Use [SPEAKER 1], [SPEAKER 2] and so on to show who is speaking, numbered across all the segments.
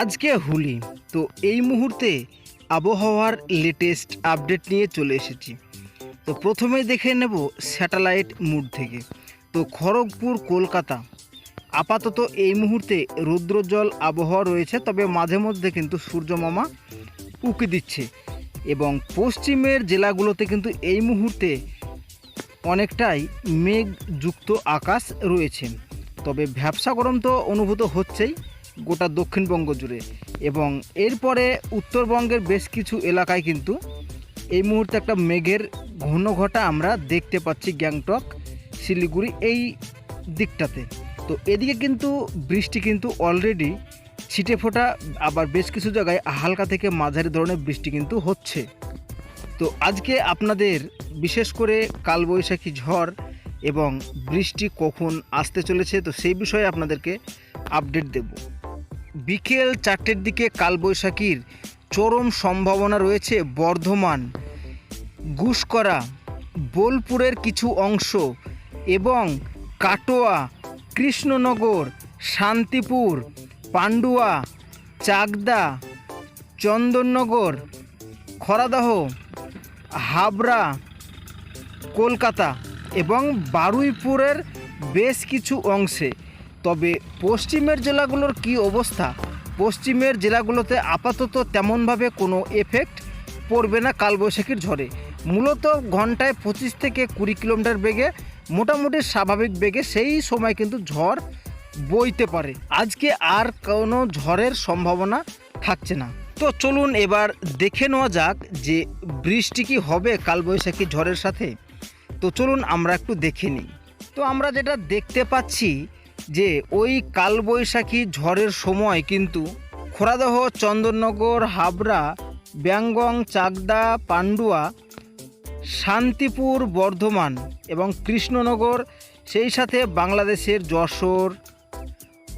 [SPEAKER 1] আজকে হুলি। তো এই মুহূর্তে আবহাওয়ার লেটেস্ট আপডেট নিয়ে চলে এসেছি। তো প্রথমে দেখে নেব স্যাটেলাইট মুড থেকে। তো খড়গপুর, কলকাতা। আপাতত এই মুহূর্তে রৌদ্রজল আবহাওয়া রয়েছে, তবে মাঝে মধ্যে কিন্তু সূর্যমামা উকি দিচ্ছে। এবং পশ্চিমের জেলাগুলোতে কিন্তু এই মুহূর্তে অনেকটাই মেঘযুক্ত আকাশ রয়েছে। তবে ভ্যাবসা গরম তো অনুভূত হচ্ছেই। গোটা দক্ষিণবঙ্গ জুড়ে। এবং এরপরে উত্তরবঙ্গের বেশ কিছু এলাকায় কিন্তু এই মুহূর্তে একটা মেঘের ঘনঘটা আমরা দেখতে পাচ্ছি গ্যাংটক, শিলিগুড়ি এই দিকটাতে। তো এদিকে কিন্তু বৃষ্টি কিন্তু অলরেডি ছিটে ফোটা, আবার বেশ কিছু জায়গায় হালকা থেকে মাঝারি ধরনের বৃষ্টি কিন্তু হচ্ছে। তো আজকে আপনাদের বিশেষ করে কালবৈশাখী ঝড় এবং বৃষ্টি কখন আসতে চলেছে, তো সেই বিষয়ে আপনাদেরকে আপডেট দেব। বিকেল চারটের দিকে কালবৈশাখীর চরম সম্ভাবনা রয়েছে বর্ধমান, গুসকরা, বোলপুরের কিছু অংশ এবং কাটোয়া, কৃষ্ণনগর, শান্তিপুর, পান্ডুয়া, চাকদা, চন্দননগর, খরাদহ, হাবড়া, কলকাতা এবং বারুইপুরের বেশ কিছু অংশে। তবে পশ্চিমের জেলাগুলোর কি অবস্থা? পশ্চিমের জেলাগুলোতে আপাতত তেমনভাবে কোনো এফেক্ট পড়বে না কালবৈশাখীর ঝড়ে। মূলত ঘন্টায় পঁচিশ থেকে কুড়ি কিলোমিটার বেগে, মোটামুটি স্বাভাবিক বেগে সেই সময় কিন্তু ঝড় বইতে পারে। আজকে আর কোনো ঝড়ের সম্ভাবনা থাকছে না। তো চলুন এবার দেখে নেওয়া যাক যে বৃষ্টি কি হবে কালবৈশাখী ঝড়ের সাথে। তো চলুন আমরা একটু দেখে নিই। তো আমরা যেটা দেখতে পাচ্ছি যে ওই কালবৈশাখী ঝড়ের সময় কিন্তু খোরাদহ, চন্দননগর, হাবড়া ব্যাঙ্গং চাকদা, পান্ডুয়া, শান্তিপুর, বর্ধমান এবং কৃষ্ণনগর, সেই সাথে বাংলাদেশের যশোর,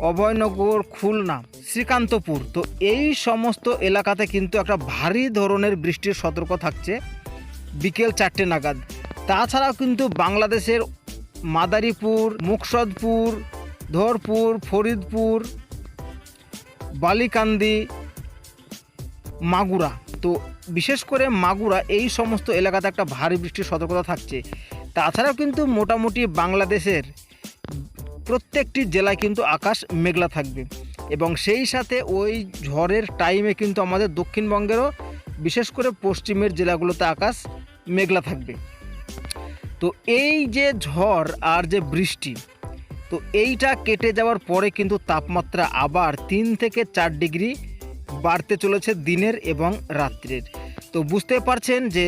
[SPEAKER 1] অভয়নগর, খুলনা, শ্রীকান্তপুর। তো এই সমস্ত এলাকাতে কিন্তু একটা ভারী ধরনের বৃষ্টির সতর্ক থাকছে বিকেল চারটে নাগাদ। তাছাড়াও কিন্তু বাংলাদেশের মাদারীপুর, মুকসদপুর ধরপুর, ফরিদপুর, বালিকান্দি, মাগুরা। তো বিশেষ করে মাগুরা, এই সমস্ত এলাকাতে একটা ভারী বৃষ্টির সতর্কতা থাকছে। তাছাড়াও কিন্তু মোটামুটি বাংলাদেশের প্রত্যেকটি জেলায় কিন্তু আকাশ মেঘলা থাকবে। এবং সেই সাথে ওই ঝড়ের টাইমে কিন্তু আমাদের দক্ষিণবঙ্গেরও, বিশেষ করে পশ্চিমের জেলাগুলোতে আকাশ মেঘলা থাকবে। তো এই যে ঝড় আর যে বৃষ্টি তো এইটা কেটে যাওয়ার পরে কিন্তু তাপমাত্রা আবার তিন থেকে চার ডিগ্রি বাড়তে চলেছে দিনের এবং রাত্রের। তো বুঝতে পারছেন যে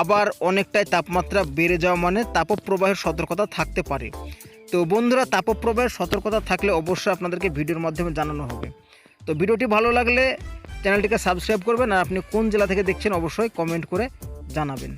[SPEAKER 1] আবার অনেকটাই তাপমাত্রা বেড়ে যাওয়া মানে তাপপ্রবাহের সতর্কতা থাকতে পারে। তো বন্ধুরা, তাপপ্রবাহের সতর্কতা থাকলে অবশ্যই আপনাদেরকে ভিডিওর মাধ্যমে জানানো হবে। তো ভিডিওটি ভালো লাগলে চ্যানেলটিকে সাবস্ক্রাইব করবেন আর আপনি কোন জেলা থেকে দেখছেন অবশ্যই কমেন্ট করে জানাবেন।